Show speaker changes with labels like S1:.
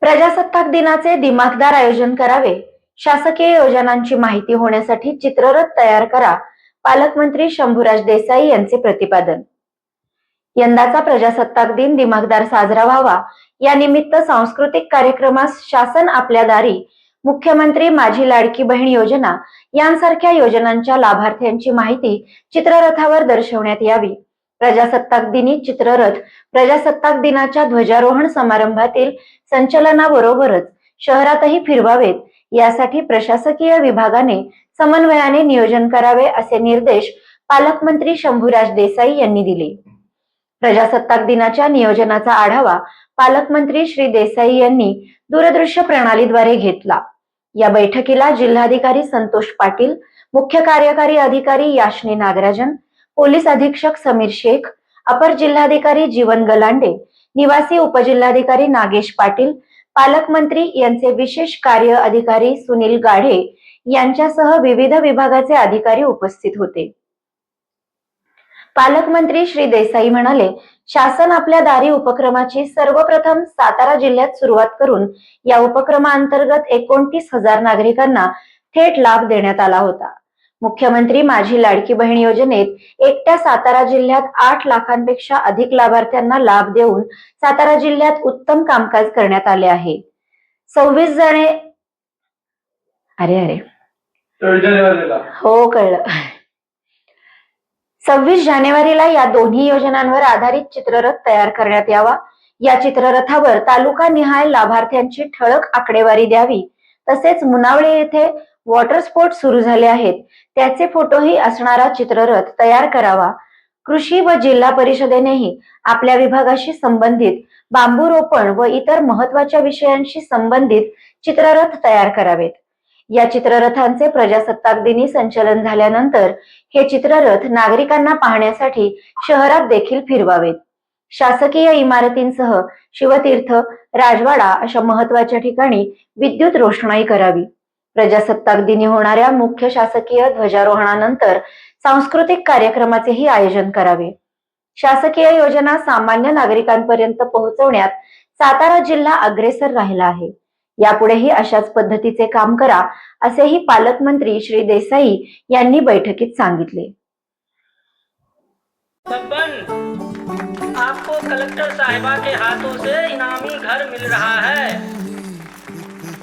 S1: प्रजासत्ताक दिनाचे दिमाखदार आयोजन करावे. शासकीय योजनांची माहिती होण्यासाठी चित्ररथ तयार करा. पालकमंत्री शंभूराज देसाई यांचे प्रतिपादन. यंदाचा प्रजासत्ताक दिन दिमाखदार साजरा व्हावा. या निमित्त सांस्कृतिक कार्यक्रमास शासन आपल्या दारी. मुख्यमंत्री माझी लाडकी बहीण योजना. यांसारख्या योजनांच्या लाभार्थ्यांची माहिती चित्ररथावर दर्शवण्यात यावी. प्रजासत्ताक दिनी चित्ररथ प्रजासत्ताक दिनाच्या ध्वजारोहण समारंभातील संचलनाबरोबरच शहरातही फिरवावेत. यासाठी प्रशासकीय विभागाने समन्वयाने नियोजन करावे असे निर्देश पालकमंत्री शंभूराज देसाई यांनी दिले. प्रजासत्ताक दिनाच्या नियोजनाचा आढावा पालकमंत्री श्री देसाई यांनी दूरदृश्य प्रणालीद्वारे घेतला. या बैठकीला जिल्हाधिकारी संतोष पाटील मुख्य कार्यकारी अधिकारी याशनी नागराजन पोलीस अधीक्षक समीर शेख अपर जिल्हाधिकारी जीवन गलांडे निवासी उपजिल्हाधिकारी नागेश पाटील पालकमंत्री यांचे विशेष कार्य अधिकारी सुनील गाढे यांच्यासह विविध विभागाचे अधिकारी उपस्थित होते. पालकमंत्री श्री देसाई म्हणाले शासन आपल्या दारी उपक्रमाची सर्वप्रथम सातारा जिल्ह्यात सुरुवात करून या उपक्रमाअंतर्गत एकोणतीस हजार नागरिकांना थेट लाभ देण्यात आला होता. मुख्यमंत्री माझी लाडकी बहीण योजनेत एकट्या सातारा जिल्ह्यात आठ लाखांपेक्षा अधिक लाभार्थ्यांना लाभ देऊन सातारा जिल्ह्यात उत्तम कामकाज करण्यात आले आहे. सव्वीस जणे अरे अरे. हो कळलं. सव्वीस जानेवारीला या दोन्ही योजनांवर आधारित चित्ररथ तयार करण्यात यावा. या चित्ररथावर तालुका निहाय लाभार्थ्यांची ठळक आकडेवारी द्यावी. तसेच मुनावळे येथे वॉटर स्पोर्ट सुरू झाले आहेत. त्याचे फोटोही असणारा चित्ररथ तयार करावा. कृषी व जिल्हा परिषदेनेही आपल्या विभागाशी संबंधित बांबू रोपण व इतर महत्त्वाच्या विषयांशी संबंधित चित्ररथ तयार करावेत. या चित्ररथांचे प्रजासत्ताक दिनी संचलन झाल्यानंतर हे चित्ररथ नागरिकांना पाहण्यासाठी शहरात देखील फिरवावेत. शासकीय इमारतींसह शिवतीर्थ राजवाडा अशा महत्त्वाच्या ठिकाणी विद्युत रोषणाई करावी. प्रजासत्ताक दिनी होणाऱ्या मुख्य शासकीय ध्वजारोहणानंतर सांस्कृतिक कार्यक्रमाचेही आयोजन करावे. शासकीय योजना सामान्य नागरिकांपर्यंत पोहोचवण्यात सातारा जिल्हा अग्रेसर राहिला आहे. यापुढेही अशाच पद्धतीचे काम करा असेही पालकमंत्री श्री देसाई यांनी बैठकीत सांगितले.
S2: आपको कलेक्टर साहिबा के हाथों से इनामी घर मिल रहा है।